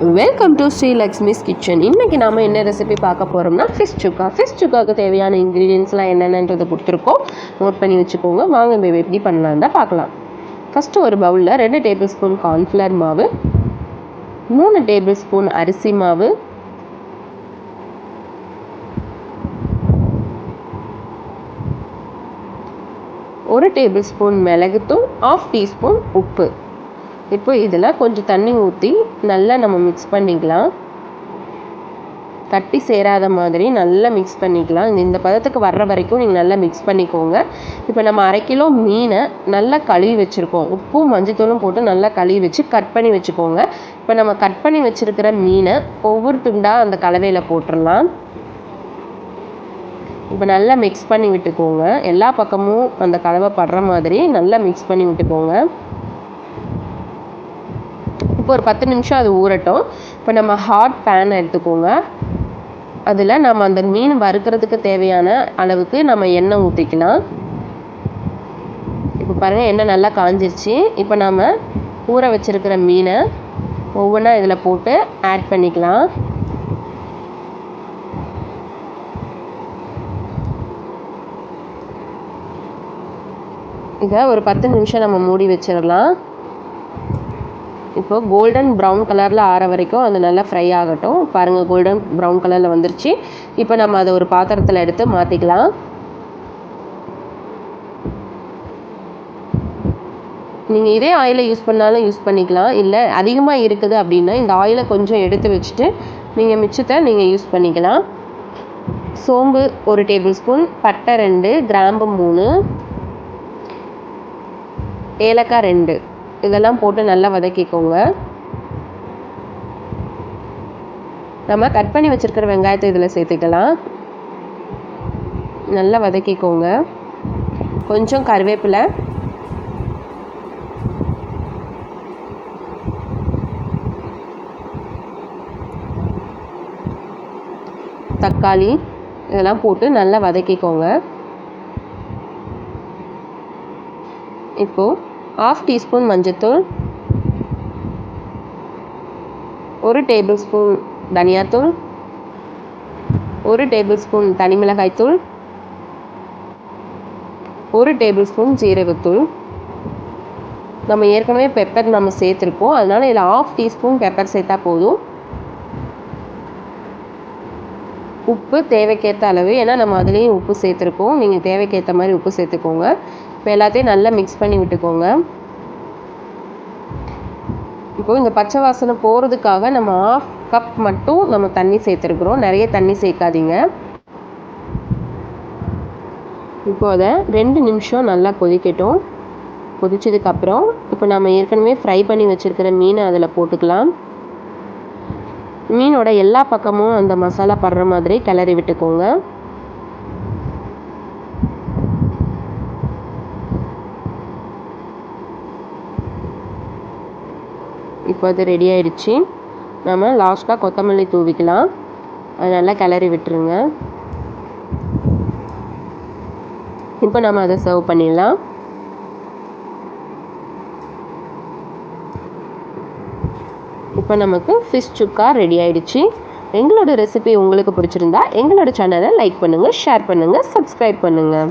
Welcome to Sri Lakshmi's kitchen இன்றைக்கி நாம் என்ன ரெசிபி பார்க்க போகிறோம்னா ஃபிஷ் சுக்கா ஃபிஷ் சுக்காவுக்கு தேவையான இன்க்ரீடியன்ஸ்லாம் என்னென்னன்றது கொடுத்துருக்கோம். நோட் பண்ணி வச்சுக்கோங்க. வாங்க பேபி எப்படி பண்ணலாம் தான் பார்க்கலாம். ஃபஸ்ட்டு ஒரு பவுலில் ரெண்டு டேபிள் ஸ்பூன் கார்ன்ஃப்ளவர் மாவு மூணு டேபிள் ஸ்பூன் அரிசி மாவு ஒரு டேபிள் ஸ்பூன் மிளகுத்தூள் ஆஃப் டீஸ்பூன் உப்பு. இப்போ இதில் கொஞ்சம் தண்ணி ஊற்றி நல்லா நம்ம மிக்ஸ் பண்ணிக்கலாம். கட்டி சேராத மாதிரி நல்லா மிக்ஸ் பண்ணிக்கலாம். இந்த இந்த பதத்துக்கு வர்ற வரைக்கும் நீங்கள் நல்லா மிக்ஸ் பண்ணிக்கோங்க. இப்போ நம்ம அரை கிலோ மீனை நல்லா கழுவி வச்சுருக்கோம். உப்பும் மஞ்சத்தூளும் போட்டு நல்லா கழுவி வச்சு கட் பண்ணி வச்சுக்கோங்க. இப்போ நம்ம கட் பண்ணி வச்சுருக்கிற மீனை ஒவ்வொரு துண்டாக அந்த கலவையில் போட்டுடலாம். இப்போ நல்லா மிக்ஸ் பண்ணி விட்டுக்கோங்க. எல்லா பக்கமும் அந்த கலவை படுற மாதிரி நல்லா மிக்ஸ் பண்ணி விட்டுக்கோங்க. இப்போ ஒரு பத்து நிமிஷம் அது ஊறட்டும். இப்போ நம்ம ஹாட் பேன் எடுத்துக்கோங்க. அதில் நம்ம அந்த மீன் வறுக்கிறதுக்கு தேவையான அளவுக்கு நம்ம எண்ணெய் ஊற்றிக்கலாம் இப்போ பாருங்கள் எண்ணெய் நல்லா காஞ்சிருச்சு. இப்போ நம்ம ஊற வச்சுருக்கிற மீனை ஒவ்வொன்றா இதில் போட்டு ஆட் பண்ணிக்கலாம். இதை ஒரு பத்து நிமிஷம் நம்ம மூடி வச்சிடலாம். இப்போ கோல்டன் ப்ரௌன் கலரில் ஆற வரைக்கும் அது நல்லா ஃப்ரை ஆகட்டும். பாருங்கள் கோல்டன் ப்ரௌன் கலரில் வந்துருச்சு. இப்போ நம்ம அதை ஒரு பாத்திரத்தில் எடுத்து மாற்றிக்கலாம் நீங்கள் இதே ஆயிலை யூஸ் பண்ணாலும் யூஸ் பண்ணிக்கலாம். இல்லை அதிகமாக இருக்குது அப்படின்னா இந்த ஆயிலை கொஞ்சம் எடுத்து வச்சுட்டு நீங்கள் மிச்சத்தை நீங்கள் யூஸ் பண்ணிக்கலாம். சோம்பு ஒரு டேபிள் ஸ்பூன் பட்டை ரெண்டு கிராம்பு மூணு ஏலக்காய் ரெண்டு. இதெல்லாம் போட்டு நல்லா வதக்கிக்கோங்க. நம்ம கட் பண்ணி வச்சுருக்கிற வெங்காயத்தை இதில் சேர்த்துக்கலாம். நல்லா வதக்கிக்கோங்க. கொஞ்சம் கருவேப்பிலை. தக்காளி இதெல்லாம் போட்டு நல்லா வதக்கிக்கோங்க. இப்போது ஆஃப் டீஸ்பூன் மஞ்சத்தூள் ஒரு டேபிள் ஸ்பூன் தனியாத்தூள் ஒரு டேபிள் ஸ்பூன் தனிமிளகாய்த்தூள் ஒரு டேபிள் ஸ்பூன் ஜீரகத்தூள் நம்ம ஏற்கனவே பெப்பர் நம்ம சேர்த்துருக்கோம். அதனால் இதில் ஆஃப் டீஸ்பூன் பெப்பர் சேர்த்தா போதும். உப்பு தேவைக்கேற்ற அளவு ஏன்னா நம்ம அதுலேயும் உப்பு சேர்த்துருக்கோம். நீங்கள் தேவைக்கேற்ற மாதிரி உப்பு சேர்த்துக்கோங்க. இப்போ எல்லாத்தையும் நல்லா மிக்ஸ் பண்ணி விட்டுக்கோங்க. இப்போது இந்த பச்சை வாசனை போகிறதுக்காக நம்ம ஆஃப் கப் மட்டும் நம்ம தண்ணி சேர்த்துருக்குறோம். நிறைய தண்ணி சேர்க்காதீங்க. இப்போ அதை ரெண்டு நிமிஷம் நல்லா கொதிக்கட்டும். கொதிச்சதுக்கப்புறம் இப்போ நம்ம ஏற்கனவே ஃப்ரை பண்ணி வச்சுருக்கிற மீனை அதில் போட்டுக்கலாம். மீனோட எல்லா பக்கமும் அந்த மசாலா படுற மாதிரி கிளறி விட்டுக்கோங்க. இப்போ அது ரெடி ஆயிடுச்சு. நம்ம லாஸ்ட்டாக கொத்தமல்லி தூவிக்கலாம். அது நல்லா கிளறி விட்டுருங்க. இப்போ நம்ம அதை சர்வ் பண்ணிடலாம். இப்போ நமக்கு ஃபிஷ் சுக்கா ரெடி ஆயிடுச்சு. எங்களோட ரெசிபி உங்களுக்கு பிடிச்சிருந்தா எங்களோட சேனலை லைக் பண்ணுங்கள் ஷேர் பண்ணுங்கள் சப்ஸ்கிரைப் பண்ணுங்கள்